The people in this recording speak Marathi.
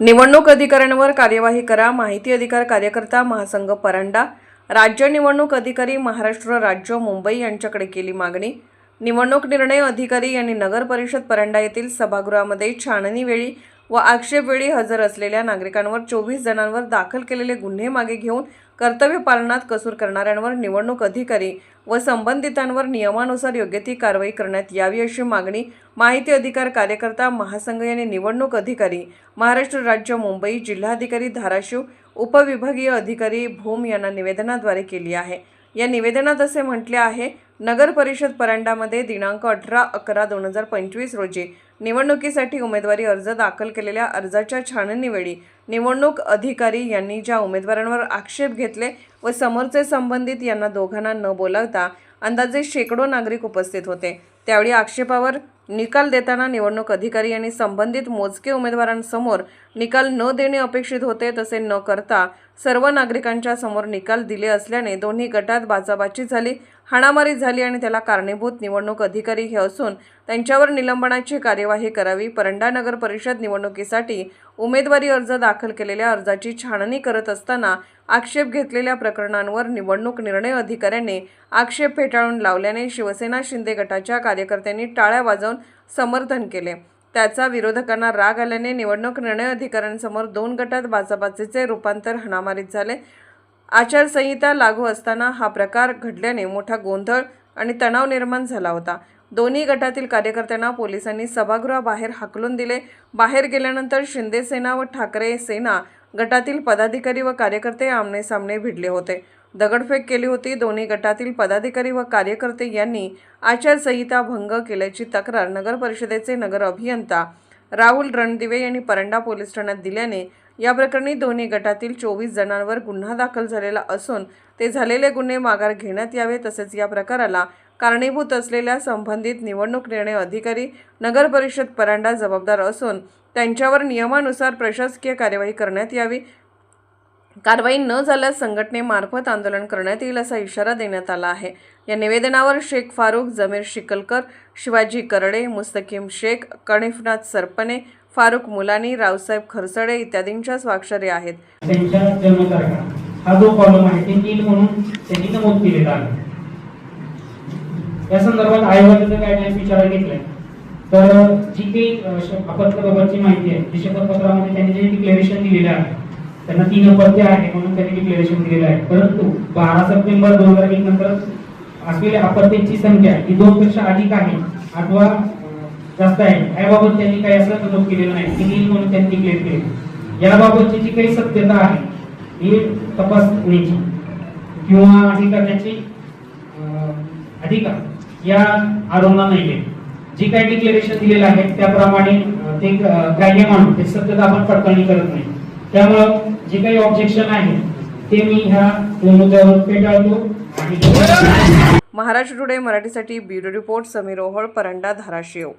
निवडणूक अधिकाऱ्यांवर कार्यवाही करा. माहिती अधिकार कार्यकर्ता महासंघ परांडा. राज्य निवडणूक अधिकारी महाराष्ट्र राज्य मुंबई यांच्याकडे केली मागणी. निवडणूक निर्णय अधिकारी यांनी नगर परिषद परांडा येथील सभागृहामध्ये छाननीवेळी व आक्षेपवेळी हजर असलेल्या नागरिकांवर चोवीस जणांवर दाखल केलेले गुन्हे मागे घेऊन कर्तव्य पालनात कसूर करणाऱ्यांवर निवडणूक अधिकारी व संबंधितांवर नियमानुसार योग्य ती कारवाई करण्यात यावी अशी मागणी माहिती अधिकार कार्यकर्ता महासंघ यांनी निवडणूक अधिकारी महाराष्ट्र राज्य मुंबई जिल्हाधिकारी धाराशिव उपविभागीय अधिकारी भूम यांना निवेदनाद्वारे केली आहे. या निवेदनात असे म्हटले आहे नगर परिषद परांडामध्ये दिनांक अठरा अकरा दोन हजार पंचवीस रोजी निवडणुकीसाठी उमेदवारी अर्ज दाखल केलेल्या अर्जाच्या छाननीवेळी निवडणूक अधिकारी यांनी ज्या उमेदवारांवर आक्षेप घेतले व समोरचे संबंधित यांना दोघांना न बोलावता अंदाजे शेकडो नागरिक उपस्थित होते. त्यावेळी आक्षेपावर निकाल देताना निवडणूक अधिकारी यांनी संबंधित मोजके उमेदवारांसमोर निकाल न देणे अपेक्षित होते तसे न करता सर्व नागरिकांच्या समोर निकाल दिले असल्याने दोन्ही गटात बाचाबाची झाली हाणामारी झाली आणि त्याला कारणीभूत निवडणूक अधिकारी हे असून त्यांच्यावर निलंबनाची कार्यवाही करावी परंडा नगर परिषद निवडणुकीसाठी उमेदवारी अर्ज दाखल केलेल्या अर्जाची छाननी करत असताना आक्षेप घेतलेल्या प्रकरणांवर निवडणूक निर्णय अधिकाऱ्यांनी आक्षेप फेटाळून लावल्याने शिवसेना शिंदे गटाच्या कार्यकर्त्यांनी टाळ्या वाजवून समर्थन केले. त्याचा विरोधकांना राग आल्याने निवडणूक निर्णय अधिकाऱ्यांसमोर दोन गटात बाचाबाचीचे रूपांतर हाणामारीत झाले. आचारसंहिता लागू असताना हा प्रकार घडल्याने मोठा गोंधळ आणि तणाव निर्माण झाला होता. दोन्ही गटातील कार्यकर्त्यांना पोलिसांनी सभागृहाबाहेर हाकलून दिले. बाहेर गेल्यानंतर शिंदे सेना व ठाकरे सेना गटातील पदाधिकारी व कार्यकर्ते आमने सामने भिडले होते. दगडफेक केली होती. दोन्ही गटातील पदाधिकारी व कार्यकर्ते यांनी आचारसंहिता भंग केल्याची तक्रार नगर परिषदेचे नगर अभियंता राहुल रणदिवे यांनी परंडा पोलीस ठाण्यात दिल्याने या प्रकरणी दोन्ही गटातील चोवीस जणांवर गुन्हा दाखल झालेला असून ते झालेले गुन्हे माघार घेण्यात यावे तसेच या प्रकाराला कारणीभूत असलेल्या संबंधित निवडणूक निर्णय अधिकारी नगर परिषद परांडा जबाबदार असून त्यांच्यावर नियमानुसार प्रशासकीय कार्यवाही करण्यात यावी कारवाई न झाल्यास संघटनेमार्फत आंदोलन करण्यात येईल असा इशारा देण्यात आला आहे. या निवेदनावर शेख फारूक जमीर शिकलकर शिवाजी करडे मुस्तकीम शेख कणिफनाथ सरपणे फारुख मुलानी रावसाहेब खरसडे इत्यादींच्या स्वाक्षरी आहेत. हा जो कॉलम आहे ते नील म्हणून त्यांनी नमूद केलेला आहे. या संदर्भात आयोगाने जर गाईडलाईन्स विचारात घेतल्या? तर जी काही अ, श- अपत्याबाबतची माहिती आहे जी शपथपत्रामध्ये त्यांनी जे डिक्लेरेशन दिलेलं आहे त्यांना तीन अपत्य आहे म्हणून त्यांनी डिक्लेरेशन दिलेलं आहे. परंतु बारा सप्टेंबर दोन हजार एक नंतर असलेल्या अपत्यांची संख्या ही दोन पेक्षा अधिक आहे अथवा जास्त आहे. याबाबत त्यांनी काही असं नमूद केलेलं नाही. ती नील म्हणून त्यांनी डिक्लेअर केले. याबाबतची जी काही सत्यता आहे ही तपासण्याची किंवा हे करण्याची अधिकार या आरोग्य नाही आहे. जी काही डिक्लेरेशन दिलेलं आहे त्याप्रमाणे ते ग्राह्य मानून ते सत्यता आपण पडताळणी करत नाही. त्यामुळं जे काही ऑब्जेक्शन आहे ते मी ह्या दोन मुद्द्यावर फेटाळतो महाराष्ट्र टुडे मराठीसाठी ब्युरो रिपोर्ट समीर ओहोळ परंडा धाराशिव.